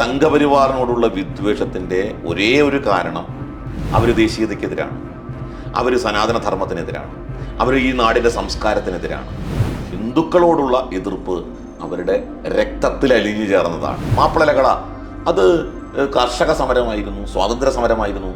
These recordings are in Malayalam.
സംഘപരിവാറിനോടുള്ള വിദ്വേഷത്തിന്റെ ഒരേ ഒരു കാരണം അവർ ദേശീയതയ്ക്കെതിരാണ്. അവർ സനാതന ധർമ്മത്തിനെതിരാണ് അവർ ഈ നാടിന്റെ സംസ്കാരത്തിനെതിരാണ്. ഹിന്ദുക്കളോടുള്ള എതിർപ്പ് അവരുടെ രക്തത്തിൽ അലിഞ്ഞു ചേർന്നതാണ്. മാപ്പിളലകള അത് കർഷക സമരമായിരുന്നു സ്വാതന്ത്ര്യ സമരമായിരുന്നു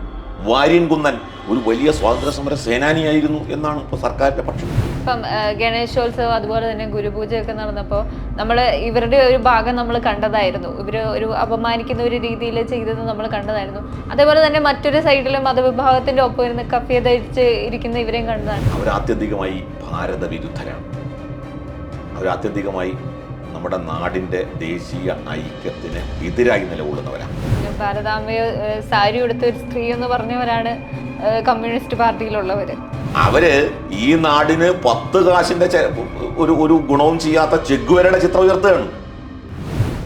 വാര്യൻ കുന്നൻ ഒരു വലിയ സ്വാതന്ത്ര്യ സമര സേനാനിയായിരുന്നു എന്നാണ് ഇപ്പോൾ സർക്കാരിന്റെ പക്ഷം. ഇപ്പം ഗണേശോത്സവം അതുപോലെ തന്നെ ഗുരുപൂജയൊക്കെ നടന്നപ്പോൾ നമ്മൾ ഇവരുടെ ഒരു ഭാഗം നമ്മൾ കണ്ടതായിരുന്നു. ഇവർ ഒരു അപമാനിക്കുന്ന ഒരു രീതിയിൽ ചെയ്തത് നമ്മൾ കണ്ടതായിരുന്നു. അതേപോലെ തന്നെ മറ്റൊരു സൈഡിലും മതവിഭാഗത്തിന്റെ ഒപ്പം ഇരുന്ന് കഫിയ ധരിച്ച് ഇരിക്കുന്ന ഇവരെയും കണ്ടതാണ്. അവർ ആത്യന്തികമായി ഭാരത വിരുദ്ധരാണ് അവരാത്യന്തികമായി നമ്മുടെ നാടിന്റെ ദേശീയ ഐക്യത്തിന് എതിരായി നിലകൊള്ളുന്നവരാണ്. ഭാരതാംബയെ സാരി ഉടുത്ത ഒരു സ്ത്രീ എന്ന് പറഞ്ഞവരാണ് കമ്മ്യൂണിസ്റ്റ് പാർട്ടിയിലുള്ളവര്. അവർ ഈ നാടിന് പത്ത് കാശിന്റെ ഒരു ഒരു ഗുണവും ചെയ്യാത്ത ചെഗുവരയുടെ ചിത്രം ഉയർത്തുകയാണ്.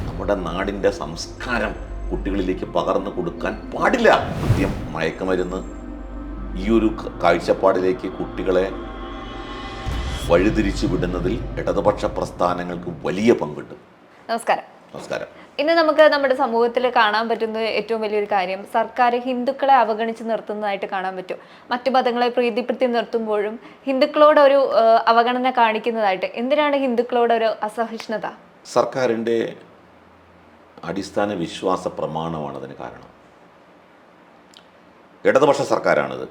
നമ്മുടെ നാടിന്റെ സംസ്കാരം കുട്ടികളിലേക്ക് പകർന്നു കൊടുക്കാൻ പാടില്ല. കൃത്യം മയക്കുമരുന്ന് ഈ ഒരു കാഴ്ചപ്പാടിലേക്ക് കുട്ടികളെ വഴിതിരിച്ചു വിടുന്നതിൽ ഇടതുപക്ഷ പ്രസ്ഥാനങ്ങൾക്ക് വലിയ പങ്കുണ്ട്. നമസ്കാരം. നമസ്കാരം. ഇന്ന് നമുക്ക് നമ്മുടെ സമൂഹത്തിൽ കാണാൻ പറ്റുന്ന ഏറ്റവും വലിയൊരു കാര്യം സർക്കാർ ഹിന്ദുക്കളെ അവഗണിച്ച് നിർത്തുന്നതായിട്ട് കാണാൻ പറ്റും. മറ്റു മതങ്ങളെ പ്രീതിപ്പെടുത്തി നിർത്തുമ്പോഴും ഹിന്ദുക്കളോട് ഒരു അവഗണന കാണിക്കുന്നതായിട്ട് എന്തിനാണ് ഹിന്ദുക്കളോട് ഒരു അസഹിഷ്ണുത? സർക്കാരിന്റെ അടിസ്ഥാന വിശ്വാസ പ്രമാണമാണ് അതിന് കാരണം. ഇടതുപക്ഷ സർക്കാരാണിത്.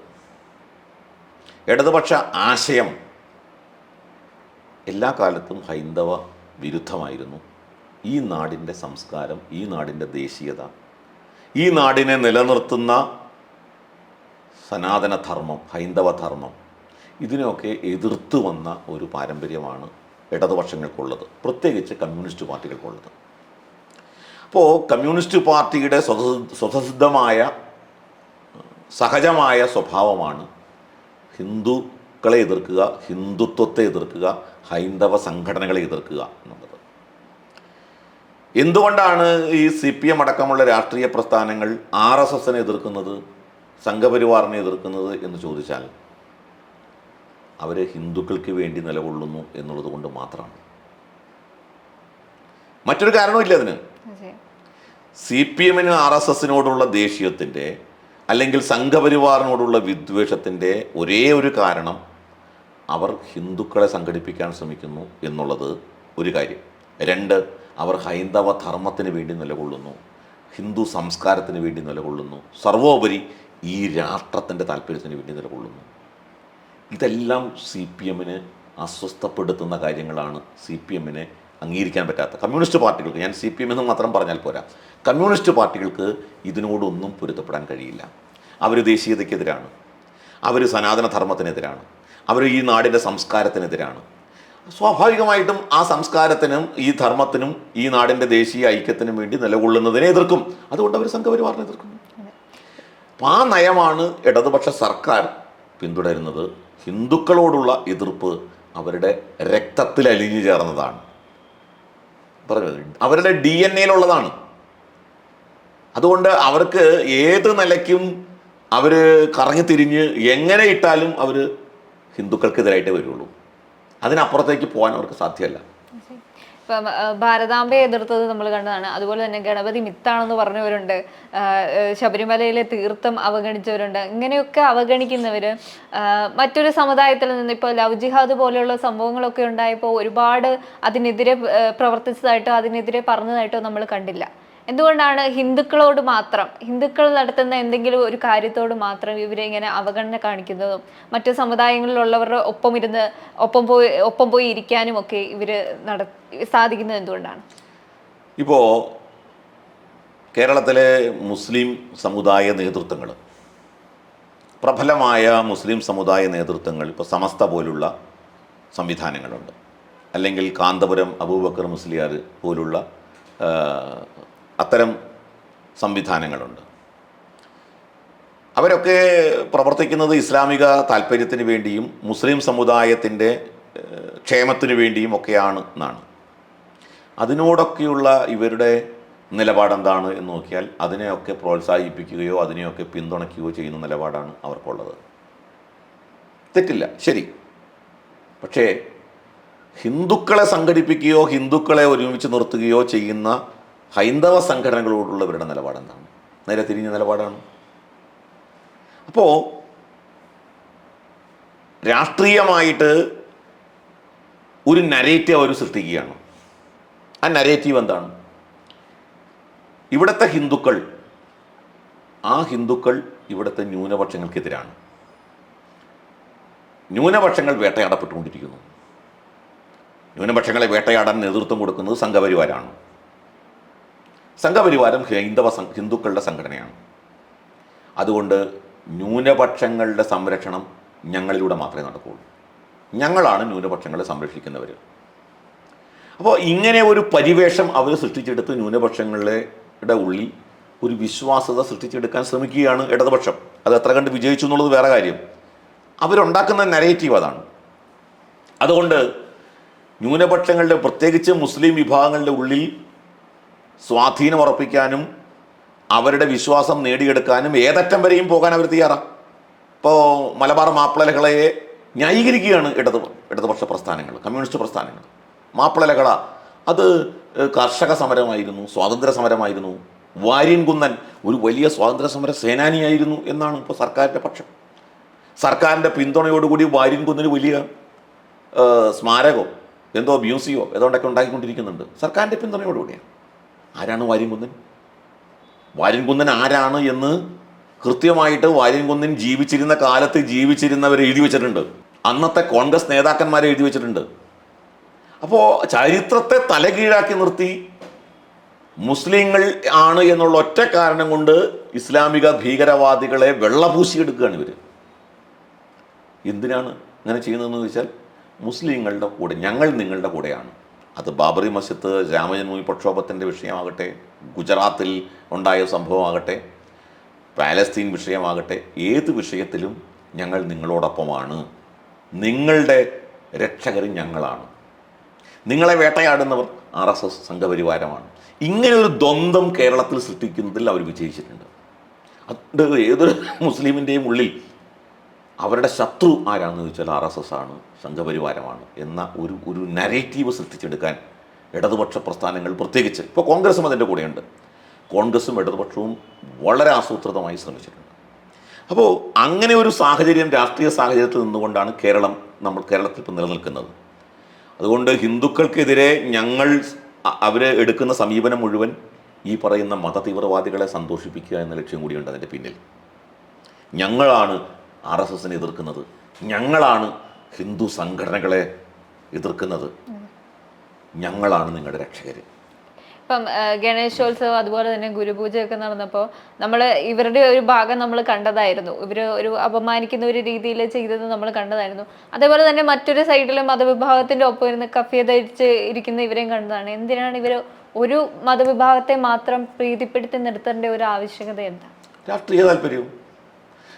ഇടതുപക്ഷ ആശയം എല്ലാ കാലത്തും ഹൈന്ദവ വിരുദ്ധമായിരുന്നു. ഈ നാടിന്റെ സംസ്കാരം ഈ നാടിന്റെ ദേശീയത ഈ നാടിനെ നിലനിർത്തുന്ന സനാതനധർമ്മം ഹൈന്ദവധർമ്മം ഹൈന്ദവ ധർമ്മം ഇതിനെയൊക്കെ എതിർത്ത് വന്ന ഒരു പാരമ്പര്യമാണ് ഇടതുപക്ഷങ്ങൾക്കുള്ളത് പ്രത്യേകിച്ച് കമ്മ്യൂണിസ്റ്റ് പാർട്ടികൾക്കുള്ളത്. അപ്പോൾ കമ്മ്യൂണിസ്റ്റ് പാർട്ടിയുടെ സ്വത സ്വതസിദ്ധമായ സഹജമായ സ്വഭാവമാണ് ഹിന്ദുക്കളെ എതിർക്കുക ഹിന്ദുത്വത്തെ എതിർക്കുക ഹൈന്ദവ സംഘടനകളെ എതിർക്കുക എന്നുള്ളത്. എന്തുകൊണ്ടാണ് ഈ സി പി എം അടക്കമുള്ള രാഷ്ട്രീയ പ്രസ്ഥാനങ്ങൾ ആർ എസ് എസിനെ എതിർക്കുന്നത് സംഘപരിവാറിനെ എതിർക്കുന്നത് എന്ന് ചോദിച്ചാൽ അവർ ഹിന്ദുക്കൾക്ക് വേണ്ടി നിലകൊള്ളുന്നു എന്നുള്ളത് കൊണ്ട് മാത്രമാണ്. മറ്റൊരു കാരണമില്ല അതിന്. സി പി എമ്മിന് ആർ എസ് എസിനോടുള്ള ദേഷ്യത്തിന്റെ അല്ലെങ്കിൽ സംഘപരിവാറിനോടുള്ള വിദ്വേഷത്തിന്റെ ഒരേ ഒരു കാരണം അവർ ഹിന്ദുക്കളെ സംഘടിപ്പിക്കാൻ ശ്രമിക്കുന്നു എന്നുള്ളത് ഒരു കാര്യം. രണ്ട് അവർ ഹൈന്ദവ ധർമ്മത്തിന് വേണ്ടി നിലകൊള്ളുന്നു ഹിന്ദു സംസ്കാരത്തിന് വേണ്ടി നിലകൊള്ളുന്നു സർവോപരി ഈ രാഷ്ട്രത്തിന്റെ താല്പര്യത്തിന് വേണ്ടി നിലകൊള്ളുന്നു. ഇതെല്ലാം സി പി എമ്മിന് അസ്വസ്ഥപ്പെടുത്തുന്ന കാര്യങ്ങളാണ് സി പി എമ്മിനെ അംഗീകരിക്കാൻ പറ്റാത്ത കമ്മ്യൂണിസ്റ്റ് പാർട്ടികൾക്ക്. ഞാൻ സി പി എം എന്ന് മാത്രം പറഞ്ഞാൽ പോരാ. കമ്മ്യൂണിസ്റ്റ് പാർട്ടികൾക്ക് ഇതിനോടൊന്നും പൊരുത്തപ്പെടാൻ കഴിയില്ല. അവർ ദേശീയതയ്ക്കെതിരാണ്. അവർ സനാതന ധർമ്മത്തിനെതിരാണ് അവർ ഈ നാടിന്റെ സംസ്കാരത്തിനെതിരാണ്. സ്വാഭാവികമായിട്ടും ആ സംസ്കാരത്തിനും ഈ ധർമ്മത്തിനും ഈ നാടിന്റെ ദേശീയ ഐക്യത്തിനും വേണ്ടി നിലകൊള്ളുന്നതിനെ എതിർക്കും. അതുകൊണ്ട് അവർ സംഘപരിവാറിനെ എതിർക്കുന്നു അപ്പം ആ നയമാണ് ഇടതുപക്ഷ സർക്കാർ പിന്തുടരുന്നത്. ഹിന്ദുക്കളോടുള്ള എതിർപ്പ് അവരുടെ രക്തത്തിൽ അലിഞ്ഞു ചേർന്നതാണ്. പറഞ്ഞത് അവരുടെ ഡി എൻ എയിലുള്ളതാണ്. അതുകൊണ്ട് അവർക്ക് ഏത് നിലയ്ക്കും അവർ കറങ്ങി തിരിഞ്ഞ് എങ്ങനെ ഇട്ടാലും അവർ ഹിന്ദുക്കൾക്കെതിരായിട്ടേ വരുള്ളൂ. അതിനപ്പുറത്തേക്ക് പോകാൻ അവർക്ക് സാധ്യമല്ല. ഇപ്പം ഭാരതാംബയെ എതിർത്തത് നമ്മൾ കണ്ടതാണ്. അതുപോലെ തന്നെ ഗണപതി മിത്താണെന്ന് പറഞ്ഞവരുണ്ട്. ശബരിമലയിലെ തീർത്ഥം അവഗണിച്ചവരുണ്ട്. ഇങ്ങനെയൊക്കെ അവഗണിക്കുന്നവർ മറ്റൊരു സമുദായത്തിൽ നിന്ന് ഇപ്പോൾ ലവ് ജിഹാദ് പോലെയുള്ള സംഭവങ്ങളൊക്കെ ഉണ്ടായപ്പോൾ ഒരുപാട് അതിനെതിരെ പ്രവർത്തിച്ചതായിട്ടോ അതിനെതിരെ പറഞ്ഞതായിട്ടോ നമ്മൾ കണ്ടില്ല. എന്തുകൊണ്ടാണ് ഹിന്ദുക്കളോട് മാത്രം ഹിന്ദുക്കൾ നടത്തുന്ന എന്തെങ്കിലും ഒരു കാര്യത്തോട് മാത്രം ഇവരെ ഇങ്ങനെ അവഗണന കാണിക്കുന്നതും മറ്റു സമുദായങ്ങളിലുള്ളവരുടെ ഒപ്പം ഇരുന്ന് ഒപ്പം പോയി ഒപ്പം പോയി ഇരിക്കാനും ഒക്കെ ഇവർ നട സാധിക്കുന്നത് എന്തുകൊണ്ടാണ്? ഇപ്പോൾ കേരളത്തിലെ മുസ്ലിം സമുദായ നേതൃത്വങ്ങൾ പ്രബലമായ മുസ്ലിം സമുദായ നേതൃത്വങ്ങൾ ഇപ്പോൾ സമസ്ത പോലുള്ള സംവിധാനങ്ങളുണ്ട്. അല്ലെങ്കിൽ കാന്തപുരം അബൂബക്കർ മുസ്ലിയാർ പോലുള്ള അത്തരം സംവിധാനങ്ങളുണ്ട്. അവരൊക്കെ പ്രവർത്തിക്കുന്നത് ഇസ്ലാമിക താല്പര്യത്തിന് വേണ്ടിയും മുസ്ലിം സമുദായത്തിന്റെ ക്ഷേമത്തിന് വേണ്ടിയും ഒക്കെയാണ് എന്നാണ്. അതിനോടൊക്കെയുള്ള ഇവരുടെ നിലപാടെന്താണ് എന്ന് നോക്കിയാൽ അതിനെയൊക്കെ പ്രോത്സാഹിപ്പിക്കുകയോ അതിനെയൊക്കെ പിന്തുണയ്ക്കുകയോ ചെയ്യുന്ന നിലപാടാണ് അവർക്കുള്ളത്. തെറ്റില്ല ശരി. പക്ഷേ ഹിന്ദുക്കളെ സംഘടിപ്പിക്കുകയോ ഹിന്ദുക്കളെ ഒരുമിച്ച് നിർത്തുകയോ ചെയ്യുന്ന ഹൈന്ദവ സംഘടനകളോടുള്ളവരുടെ നിലപാടെന്താണ്? നേരെ തിരിഞ്ഞ നിലപാടാണ്. അപ്പോൾ രാഷ്ട്രീയമായിട്ട് ഒരു നരേറ്റീവ് അവർ സൃഷ്ടിക്കുകയാണ്. ആ നരേറ്റീവ് എന്താണ്? ഇവിടുത്തെ ഹിന്ദുക്കൾ ആ ഹിന്ദുക്കൾ ഇവിടുത്തെ ന്യൂനപക്ഷങ്ങൾക്കെതിരാണ്. ന്യൂനപക്ഷങ്ങൾ വേട്ടയാടപ്പെട്ടുകൊണ്ടിരിക്കുന്നു. ന്യൂനപക്ഷങ്ങളെ വേട്ടയാടാൻ നേതൃത്വം കൊടുക്കുന്നത് സംഘപരിവാരാണ്. സംഘപരിവാരം ഹൈന്ദവ ഹിന്ദുക്കളുടെ സംഘടനയാണ്. അതുകൊണ്ട് ന്യൂനപക്ഷങ്ങളുടെ സംരക്ഷണം ഞങ്ങളിലൂടെ മാത്രമേ നടക്കുകയുള്ളൂ. ഞങ്ങളാണ് ന്യൂനപക്ഷങ്ങളെ സംരക്ഷിക്കുന്നവർ അപ്പോൾ ഇങ്ങനെ ഒരു പരിവേഷം അവർ സൃഷ്ടിച്ചെടുത്ത് ന്യൂനപക്ഷങ്ങളുടെ ഉള്ളിൽ ഒരു വിശ്വാസത സൃഷ്ടിച്ചെടുക്കാൻ ശ്രമിക്കുകയാണ് ഇടതുപക്ഷം. അത് എത്ര കണ്ട് വിജയിച്ചു എന്നുള്ളത് വേറെ കാര്യം. അവരുണ്ടാക്കുന്ന നരേറ്റീവ് അതാണ്. അതുകൊണ്ട് ന്യൂനപക്ഷങ്ങളുടെ പ്രത്യേകിച്ച് മുസ്ലിം വിഭാഗങ്ങളുടെ ഉള്ളിൽ സ്വാധീനം ഉറപ്പിക്കാനും അവരുടെ വിശ്വാസം നേടിയെടുക്കാനും ഏതറ്റം വരെയും പോകാൻ അവർ തയ്യാറാണ് ഇപ്പോൾ മലബാർ മാപ്പിളലകളെ ന്യായീകരിക്കുകയാണ് ഇടത് ഇടതുപക്ഷ പ്രസ്ഥാനങ്ങൾ കമ്മ്യൂണിസ്റ്റ് പ്രസ്ഥാനങ്ങൾ. മാപ്പിളലകള അത് കർഷക സമരമായിരുന്നു സ്വാതന്ത്ര്യ സമരമായിരുന്നു. വാര്യൻ കുന്നൻ ഒരു വലിയ സ്വാതന്ത്ര്യ സമര സേനാനിയായിരുന്നു എന്നാണ് ഇപ്പോൾ സർക്കാരിന്റെ പക്ഷം. സർക്കാരിന്റെ പിന്തുണയോടുകൂടി വാര്യൻ കുന്നിന് വലിയ സ്മാരകമോ എന്തോ മ്യൂസിയോ ഏതോണ്ടൊക്കെ ഉണ്ടാക്കിക്കൊണ്ടിരിക്കുന്നുണ്ട് സർക്കാരിന്റെ പിന്തുണയോടുകൂടിയാണ് ആരാണ് വാര്യൻകുന്നൻ? വാര്യൻകുന്നൻ ആരാണ് എന്ന് കൃത്യമായിട്ട് വാര്യൻകുന്നൻ ജീവിച്ചിരുന്ന കാലത്ത് ജീവിച്ചിരുന്നവർ എഴുതി വെച്ചിട്ടുണ്ട്. അന്നത്തെ കോൺഗ്രസ് നേതാക്കന്മാരെ എഴുതി വെച്ചിട്ടുണ്ട്. അപ്പോൾ ചരിത്രത്തെ തലകീഴാക്കി നിർത്തി മുസ്ലിങ്ങൾ ആണ് എന്നുള്ള ഒറ്റ കാരണം കൊണ്ട് ഇസ്ലാമിക ഭീകരവാദികളെ വെള്ളപൂശിയെടുക്കുകയാണ് ഇവർ എന്തിനാണ് അങ്ങനെ ചെയ്യുന്നതെന്ന് ചോദിച്ചാൽ മുസ്ലിങ്ങളുടെ കൂടെ ഞങ്ങൾ നിങ്ങളുടെ കൂടെയാണ്. അത് ബാബറി മസ്ജിദ് രാമജന്മഭൂമി പ്രക്ഷോഭത്തിന്റെ വിഷയമാകട്ടെ ഗുജറാത്തിൽ ഉണ്ടായ സംഭവമാകട്ടെ പാലസ്തീൻ വിഷയമാകട്ടെ ഏത് വിഷയത്തിലും ഞങ്ങൾ നിങ്ങളോടൊപ്പമാണ്. നിങ്ങളുടെ രക്ഷകരും ഞങ്ങളാണ്. നിങ്ങളെ വേട്ടയാടുന്നവർ ആർ എസ് എസ് സംഘപരിവാരമാണ്. ഇങ്ങനെയൊരു ഒരു ദ്വന്ദ്ം കേരളത്തിൽ സൃഷ്ടിക്കുന്നതിൽ അവർ വിജയിച്ചിട്ടുണ്ട്. അത് ഏതൊരു മുസ്ലിമിന്റെയും ഉള്ളിൽ അവരുടെ ശത്രു ആരാണെന്ന് ചോദിച്ചാൽ ആർ എസ് എസ് ആണ് സംഘപരിവാരമാണ് എന്ന ഒരു ഒരു നരേറ്റീവ് സൃഷ്ടിച്ചെടുക്കാൻ ഇടതുപക്ഷ പ്രസ്ഥാനങ്ങൾ പ്രത്യേകിച്ച്. ഇപ്പോൾ കോൺഗ്രസും അതിന്റെ കൂടെയുണ്ട്. കോൺഗ്രസും ഇടതുപക്ഷവും വളരെ ആസൂത്രിതമായി ശ്രമിച്ചിട്ടുണ്ട്. അപ്പോൾ അങ്ങനെ ഒരു സാഹചര്യം രാഷ്ട്രീയ സാഹചര്യത്തിൽ നിന്നുകൊണ്ടാണ് കേരളം നമ്മൾ കേരളത്തിൽ ഇപ്പോൾ നിലനിൽക്കുന്നത്. അതുകൊണ്ട് ഹിന്ദുക്കൾക്കെതിരെ ഞങ്ങൾ അവർ എടുക്കുന്ന സമീപനം മുഴുവൻ ഈ പറയുന്ന മത തീവ്രവാദികളെ സന്തോഷിപ്പിക്കുക എന്ന ലക്ഷ്യം കൂടിയുണ്ട് അതിന്റെ പിന്നിൽ. ഞങ്ങളാണ് ആർ എസ് എസിനെ എതിർക്കുന്നത്. ഞങ്ങളാണ് ഹിന്ദു സംഘടനകളെ എതിർക്കുന്നത്. ഞങ്ങളാണ് നിങ്ങളുടെ രക്ഷകർ ഇപ്പം ഗണേശോത്സവം അതുപോലെ തന്നെ ഗുരുപൂജയൊക്കെ നടന്നപ്പോൾ നമ്മൾ ഇവരുടെ ഒരു ഭാഗം നമ്മൾ കണ്ടതായിരുന്നു. ഇവർ ഒരു അപമാനിക്കുന്ന ഒരു രീതിയിൽ ചെയ്തത് നമ്മൾ കണ്ടതായിരുന്നു. അതേപോലെ തന്നെ മറ്റൊരു സൈഡിലും മതവിഭാഗത്തിന്റെ ഒപ്പം ഇരുന്ന് കഫിയ ധരിച്ച് ഇരിക്കുന്ന ഇവരെയും കണ്ടതാണ്. എന്തിനാണ് ഇവർ ഒരു മതവിഭാഗത്തെ മാത്രം പ്രീതിപ്പെടുത്തി നിർത്തേണ്ട ഒരു ആവശ്യകത എന്താ? രാഷ്ട്രീയ താല്പര്യവും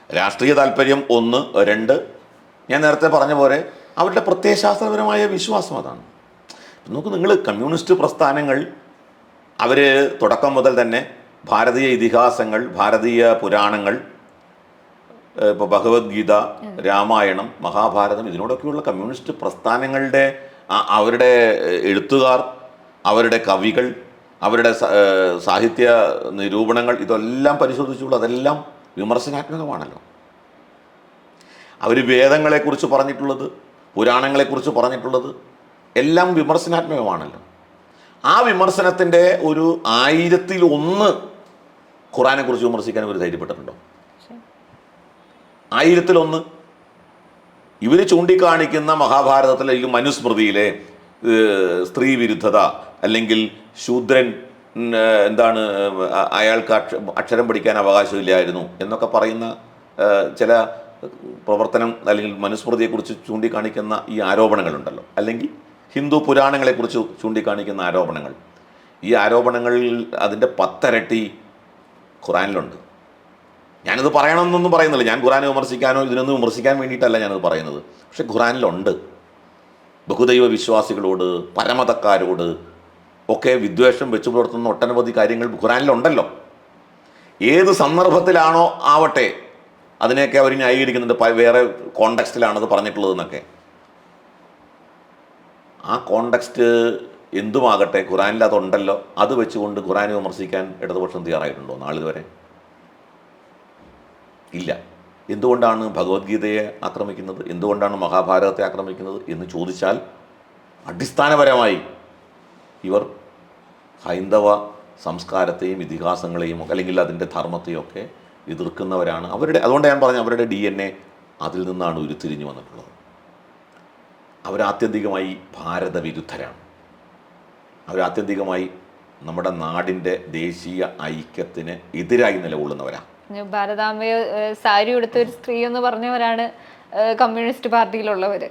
രാഷ്ട്രീയ താല്പര്യം ഒന്ന് രണ്ട്. ഞാൻ നേരത്തെ പറഞ്ഞ പോലെ അവരുടെ പ്രത്യയശാസ്ത്രപരമായ വിശ്വാസം അതാണ്. നോക്കൂ നിങ്ങൾ കമ്മ്യൂണിസ്റ്റ് പ്രസ്ഥാനങ്ങൾ അവർ തുടക്കം മുതൽ തന്നെ ഭാരതീയ ഇതിഹാസങ്ങൾ ഭാരതീയ പുരാണങ്ങൾ ഇപ്പോൾ ഭഗവത്ഗീത രാമായണം മഹാഭാരതം ഇതിനോടൊക്കെയുള്ള കമ്മ്യൂണിസ്റ്റ് പ്രസ്ഥാനങ്ങളുടെ അവരുടെ എഴുത്തുകാർ അവരുടെ കവികൾ അവരുടെ സാഹിത്യ നിരൂപണങ്ങൾ ഇതെല്ലാം പരിശോധിച്ചുള്ളൂ അതെല്ലാം വിമർശനാത്മകമാണല്ലോ. അവർ വേദങ്ങളെക്കുറിച്ച് പറഞ്ഞിട്ടുള്ളത് പുരാണങ്ങളെക്കുറിച്ച് പറഞ്ഞിട്ടുള്ളത് എല്ലാം വിമർശനാത്മകമാണല്ലോ. ആ വിമർശനത്തിന്റെ ഒരു ആയിരത്തിൽ ഒന്ന് ഖുറാനെക്കുറിച്ച് വിമർശിക്കാൻ ഇവർ ധൈര്യപ്പെട്ടിട്ടുണ്ടോ? ആയിരത്തിലൊന്ന്. ഇവർ ചൂണ്ടിക്കാണിക്കുന്ന മഹാഭാരതത്തിലെ മനുസ്മൃതിയിലെ സ്ത്രീവിരുദ്ധത സ്ത്രീ വിരുദ്ധത അല്ലെങ്കിൽ ശൂദ്രൻ എന്താണ് അയാൾക്ക് അക്ഷരം പഠിക്കാൻ അവകാശമില്ലായിരുന്നു എന്നൊക്കെ പറയുന്ന ചില പ്രവർത്തനം അല്ലെങ്കിൽ മനുസ്മൃതിയെക്കുറിച്ച് ചൂണ്ടിക്കാണിക്കുന്ന ഈ ആരോപണങ്ങളുണ്ടല്ലോ. അല്ലെങ്കിൽ ഹിന്ദു പുരാണങ്ങളെക്കുറിച്ച് ചൂണ്ടിക്കാണിക്കുന്ന ആരോപണങ്ങൾ. ഈ ആരോപണങ്ങളിൽ അതിന്റെ പത്തരട്ടി ഖുറാനിലുണ്ട്. ഞാനിത് പറയണമെന്നൊന്നും പറയുന്നില്ല. ഞാൻ ഖുറാനെ വിമർശിക്കാനോ ഇതിനൊന്നും വിമർശിക്കാൻ വേണ്ടിയിട്ടല്ല ഞാനത് പറയുന്നത്. പക്ഷെ ഖുറാനിലുണ്ട്. ബഹുദൈവ വിശ്വാസികളോട് പരമതക്കാരോട് ഒക്കെ വിദ്വേഷം വെച്ചു പുലർത്തുന്ന ഒട്ടനവധി കാര്യങ്ങൾ ഖുറാനിലുണ്ടല്ലോ ഏത് സന്ദർഭത്തിലാണോ ആവട്ടെ അതിനെയൊക്കെ അവർ ന്യായീകരിക്കുന്നുണ്ട്. വേറെ കോണ്ടക്സ്റ്റിലാണത് പറഞ്ഞിട്ടുള്ളതെന്നൊക്കെ. ആ കോണ്ടക്സ്റ്റ് എന്തുമാകട്ടെ ഖുറാനിൽ അതുണ്ടല്ലോ അത് വെച്ചുകൊണ്ട് ഖുറാനെ വിമർശിക്കാൻ ഇടതുപക്ഷം തയ്യാറായിട്ടുണ്ടോ നാളിതുവരെ ഇല്ല. എന്തുകൊണ്ടാണ് ഭഗവത്ഗീതയെ ആക്രമിക്കുന്നത്? എന്തുകൊണ്ടാണ് മഹാഭാരതത്തെ ആക്രമിക്കുന്നത് എന്ന് ചോദിച്ചാൽ അടിസ്ഥാനപരമായി ഇവർ ഹൈന്ദവ സംസ്കാരത്തെയും ഇതിഹാസങ്ങളെയും ഒക്കെ അല്ലെങ്കിൽ അതിന്റെ ധർമ്മത്തെയും ഒക്കെ എതിർക്കുന്നവരാണ്. അവരുടെ അതുകൊണ്ട് ഞാൻ പറഞ്ഞു അവരുടെ ഡി എൻ എ അതിൽ നിന്നാണ് ഉരുത്തിരിഞ്ഞു വന്നിട്ടുള്ളത്. അവരാത്യന്തികമായി ഭാരതവിരുദ്ധരാണ്. അവരാത്യന്തികമായി നമ്മുടെ നാടിന്റെ ദേശീയ ഐക്യത്തിന് എതിരായി നിലകൊള്ളുന്നവരാണ് ഭാരതാംബയെ സാരി ഉടുത്ത ഒരു സ്ത്രീ എന്ന് പറഞ്ഞവരാണ് കമ്മ്യൂണിസ്റ്റ് പാർട്ടിയിലുള്ളവർ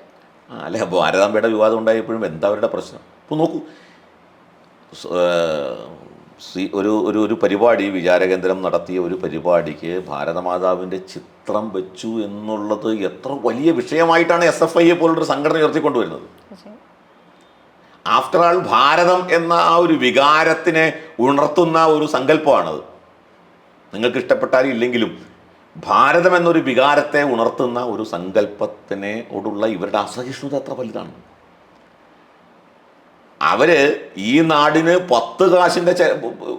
അല്ലെ ഭാരതാംബയുടെ വിവാദം ഉണ്ടായപ്പോഴും എന്താ അവരുടെ പ്രശ്നം? ഇപ്പോൾ നോക്കൂ ഒരു ഒരു ഒരു പരിപാടി വിചാരകേന്ദ്രം നടത്തിയ ഒരു പരിപാടിക്ക് ഭാരതമാതാവിന്റെ ചിത്രം വെച്ചു എന്നുള്ളത് എത്ര വലിയ വിഷയമായിട്ടാണ് എസ് എഫ് ഐയെ പോലുള്ളൊരു സംഘടന ഉയർത്തിക്കൊണ്ടുവരുന്നത്. ആഫ്റ്റർ ആൾ ഭാരതം എന്ന ആ ഒരു വികാരത്തിനെ ഉണർത്തുന്ന ഒരു സങ്കല്പമാണത്. നിങ്ങൾക്ക് ഇഷ്ടപ്പെട്ടാലും ഇല്ലെങ്കിലും ഭാരതം എന്നൊരു വികാരത്തെ ഉണർത്തുന്ന ഒരു സങ്കല്പത്തിനെ ഓടുള്ള ഇവരുടെ അസഹിഷ്ണുത എത്ര വലുതാണ്? അവർ ഈ നാടിന് പത്ത് കാശിന്റെ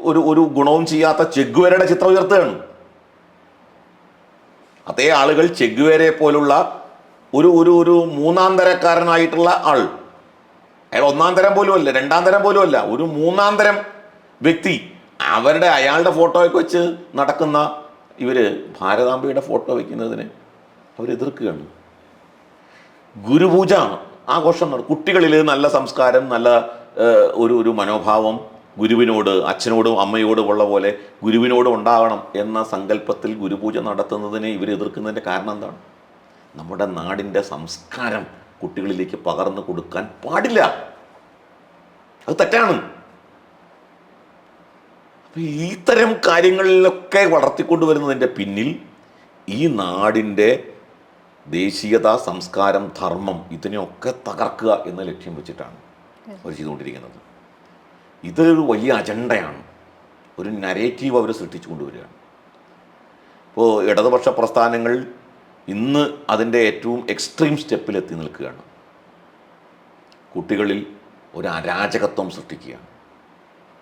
ഒരു ഒരു ഗുണവും ചെയ്യാത്ത ചെഗ്വേരയുടെ ചിത്രം ഉയർത്തുകയാണ്. അതേ ആളുകൾ ചെഗ്വേരെ പോലുള്ള ഒരു ഒരു ഒരു മൂന്നാം തരക്കാരനായിട്ടുള്ള ആൾ. അയാൾ ഒന്നാം തരം പോലും അല്ല രണ്ടാം തരം പോലും അല്ല ഒരു മൂന്നാം തരം വ്യക്തി. അവരുടെ അയാളുടെ ഫോട്ടോയൊക്കെ വെച്ച് നടക്കുന്ന ഇവർ ഭാരതാംബയുടെ ഫോട്ടോ വയ്ക്കുന്നതിന് അവർ എതിർക്കുകയാണ് ഗുരുപൂജ ആഘോഷം കുട്ടികളിൽ നല്ല സംസ്കാരം നല്ല ഒരു ഒരു മനോഭാവം ഗുരുവിനോട് അച്ഛനോടും അമ്മയോടും ഉള്ള പോലെ ഗുരുവിനോടും ഉണ്ടാകണം എന്ന സങ്കല്പത്തിൽ ഗുരുപൂജ നടത്തുന്നതിനെ ഇവർ എതിർക്കുന്നതിന്റെ കാരണം എന്താണ്? നമ്മുടെ നാടിന്റെ സംസ്കാരം കുട്ടികളിലേക്ക് പകർന്നു കൊടുക്കാൻ പാടില്ല. അത് തെറ്റാണ്. ഇത്തരം കാര്യങ്ങളിലൊക്കെ വളർത്തിക്കൊണ്ടുവരുന്നതിന്റെ പിന്നിൽ ഈ നാടിന്റെ ദേശീയത സംസ്കാരം ധർമ്മം ഇതിനെയൊക്കെ തകർക്കുക എന്ന ലക്ഷ്യം വെച്ചിട്ടാണ് അവർ ചെയ്തുകൊണ്ടിരിക്കുന്നത്. ഇതൊരു വലിയ അജണ്ടയാണ്. ഒരു നരേറ്റീവ് അവർ സൃഷ്ടിച്ചു കൊണ്ടുവരികയാണ്. ഇപ്പോൾ ഇടതുപക്ഷ പ്രസ്ഥാനങ്ങൾ ഇന്ന് അതിന്റെ ഏറ്റവും എക്സ്ട്രീം സ്റ്റെപ്പിലെത്തി നിൽക്കുകയാണ്. കുട്ടികളിൽ ഒരു അരാജകത്വം സൃഷ്ടിക്കുകയാണ്.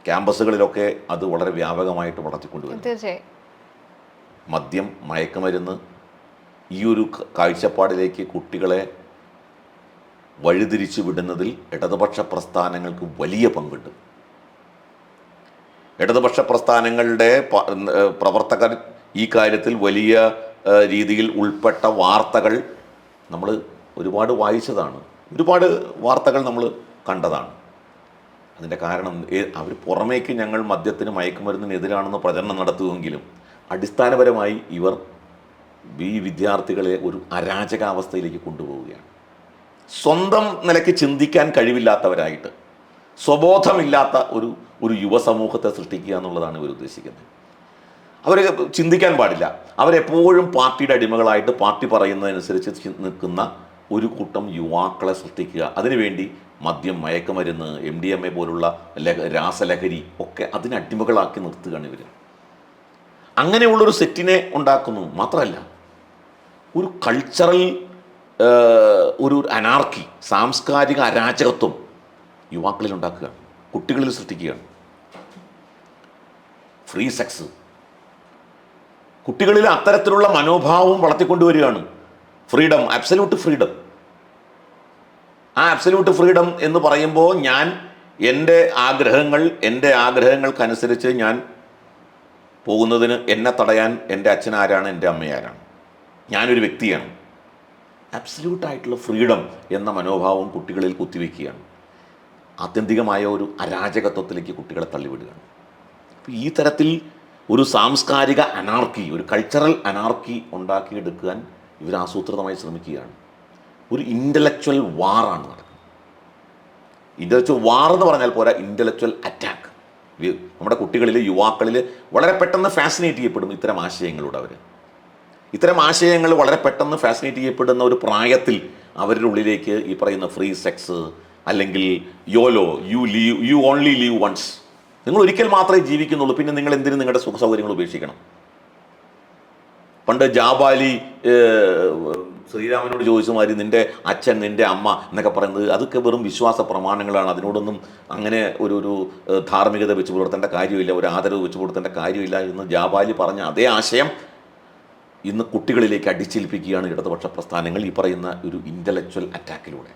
ക്യാമ്പസുകളിലൊക്കെ അത് വളരെ വ്യാപകമായിട്ട് വളർത്തിക്കൊണ്ടുവരും തീർച്ചയായും. മദ്യം മയക്കുമരുന്ന് ഈ ഒരു കാഴ്ചപ്പാടിലേക്ക് കുട്ടികളെ വഴിതിരിച്ചു വിടുന്നതിൽ ഇടതുപക്ഷ പ്രസ്ഥാനങ്ങൾക്ക് വലിയ പങ്കുണ്ട്. ഇടതുപക്ഷ പ്രസ്ഥാനങ്ങളുടെ പ്രവർത്തകർ ഈ കാര്യത്തിൽ വലിയ രീതിയിൽ ഉൾപ്പെട്ട വാർത്തകൾ നമ്മൾ ഒരുപാട് വായിച്ചതാണ്. ഒരുപാട് വാർത്തകൾ നമ്മൾ കണ്ടതാണ്. അതിന്റെ കാരണം അവർ പുറമേക്ക് ഞങ്ങൾ മദ്യത്തിന് മയക്കുമരുന്നിനെതിരാണെന്ന് പ്രചരണം നടത്തുമെങ്കിലും അടിസ്ഥാനപരമായി ഇവർ ഈ വിദ്യാർത്ഥികളെ ഒരു അരാജകാവസ്ഥയിലേക്ക് കൊണ്ടുപോവുകയാണ്. സ്വന്തം നിലയ്ക്ക് ചിന്തിക്കാൻ കഴിവില്ലാത്തവരായിട്ട് സ്വബോധമില്ലാത്ത ഒരു ഒരു യുവസമൂഹത്തെ സൃഷ്ടിക്കുക എന്നുള്ളതാണ് ഇവർ ഉദ്ദേശിക്കുന്നത്. അവർ ചിന്തിക്കാൻ പാടില്ല. അവരെപ്പോഴും പാർട്ടിയുടെ അടിമകളായിട്ട് പാർട്ടി പറയുന്നതനുസരിച്ച് നിൽക്കുന്ന ഒരു കൂട്ടം യുവാക്കളെ സൃഷ്ടിക്കുക. അതിനുവേണ്ടി മദ്യം മയക്കുമരുന്ന് എം ഡി എം എ പോലുള്ള ലഹ രാസലഹരി ഒക്കെ അതിനടിമകളാക്കി നിർത്തുകയാണ് ഇവർ അങ്ങനെയുള്ളൊരു സെറ്റിനെ ഉണ്ടാക്കുന്നു. മാത്രമല്ല ഒരു കൾച്ചറൽ ഒരു അനാർക്കി സാംസ്കാരിക അരാജകത്വം യുവാക്കളിൽ ഉണ്ടാക്കുക കുട്ടികളിൽ സൃഷ്ടിക്കുകയാണ് ഫ്രീ സെക്സ് കുട്ടികളിൽ അത്തരത്തിലുള്ള മനോഭാവം വളർത്തിക്കൊണ്ടുവരികയാണ്. ഫ്രീഡം അബ്സല്യൂട്ട് ഫ്രീഡം ആ അബ്സല്യൂട്ട് ഫ്രീഡം എന്ന് പറയുമ്പോൾ ഞാൻ എന്റെ ആഗ്രഹങ്ങൾ എന്റെ ആഗ്രഹങ്ങൾക്കനുസരിച്ച് ഞാൻ പോകുന്നതിന് എന്നെ തടയാൻ എന്റെ അച്ഛൻ ആരാണ് എന്റെ അമ്മ ആരാണ് ഞാനൊരു വ്യക്തിയാണ്. അബ്സല്യൂട്ടായിട്ടുള്ള ഫ്രീഡം എന്ന മനോഭാവം കുട്ടികളിൽ കുത്തിവെക്കുകയാണ്. ആത്യന്തികമായ ഒരു അരാജകത്വത്തിലേക്ക് കുട്ടികളെ തള്ളിവിടുകയാണ്. ഈ തരത്തിൽ ഒരു സാംസ്കാരിക അനാർക്കി ഒരു കൾച്ചറൽ അനാർക്കി ഉണ്ടാക്കിയെടുക്കാൻ ഇവർ ആസൂത്രിതമായി ശ്രമിക്കുകയാണ്. ഒരു ഇന്റലക്ച്വൽ വാറാണ് നടക്കുന്നത്. ഇന്റലക്ച്വൽ വാർ എന്ന് പറഞ്ഞാൽ പോരാ ഇന്റലക്ച്വൽ അറ്റാക്ക് നമ്മുടെ കുട്ടികളിൽ യുവാക്കളിൽ വളരെ പെട്ടെന്ന് ഫാസിനേറ്റ് ചെയ്യപ്പെടും ഇത്തരം ആശയങ്ങളോട് അവർ ഇത്തരം ആശയങ്ങൾ വളരെ പെട്ടെന്ന് ഫാസിനേറ്റ് ചെയ്യപ്പെടുന്ന ഒരു പ്രായത്തിൽ അവരുടെ ഉള്ളിലേക്ക് ഈ പറയുന്ന ഫ്രീ സെക്സ് അല്ലെങ്കിൽ YOLO you live you only live once നിങ്ങൾ ഒരിക്കൽ മാത്രമേ ജീവിക്കുന്നുള്ളൂ. പിന്നെ നിങ്ങൾ എന്തിനും നിങ്ങളുടെ സുഖ സൗകര്യങ്ങൾ ഉപേക്ഷിക്കണം? പണ്ട് ജാബാലി ശ്രീരാമനോട് ചോദിച്ച മാതിരി അച്ഛൻ നിന്റെ അമ്മ എന്നൊക്കെ പറയുന്നത് അതൊക്കെ വെറും വിശ്വാസ പ്രമാണങ്ങളാണ്. അതിനോടൊന്നും അങ്ങനെ ഒരു ഒരു ധാർമ്മികത വെച്ച് പുലർത്തേണ്ട കാര്യമില്ല. ഒരു ആദരവ് വെച്ച് പുലർത്തേണ്ട കാര്യമില്ല എന്ന് ജാബാലി പറഞ്ഞ അതേ ആശയം ഇന്ന് കുട്ടികളിലേക്ക് അടിച്ചേൽപ്പിക്കുകയാണ് ഇടതുപക്ഷ പ്രസ്ഥാനങ്ങൾ ഈ പറയുന്ന ഒരു ഇന്റലക്ച്വൽ അറ്റാക്കിലൂടെ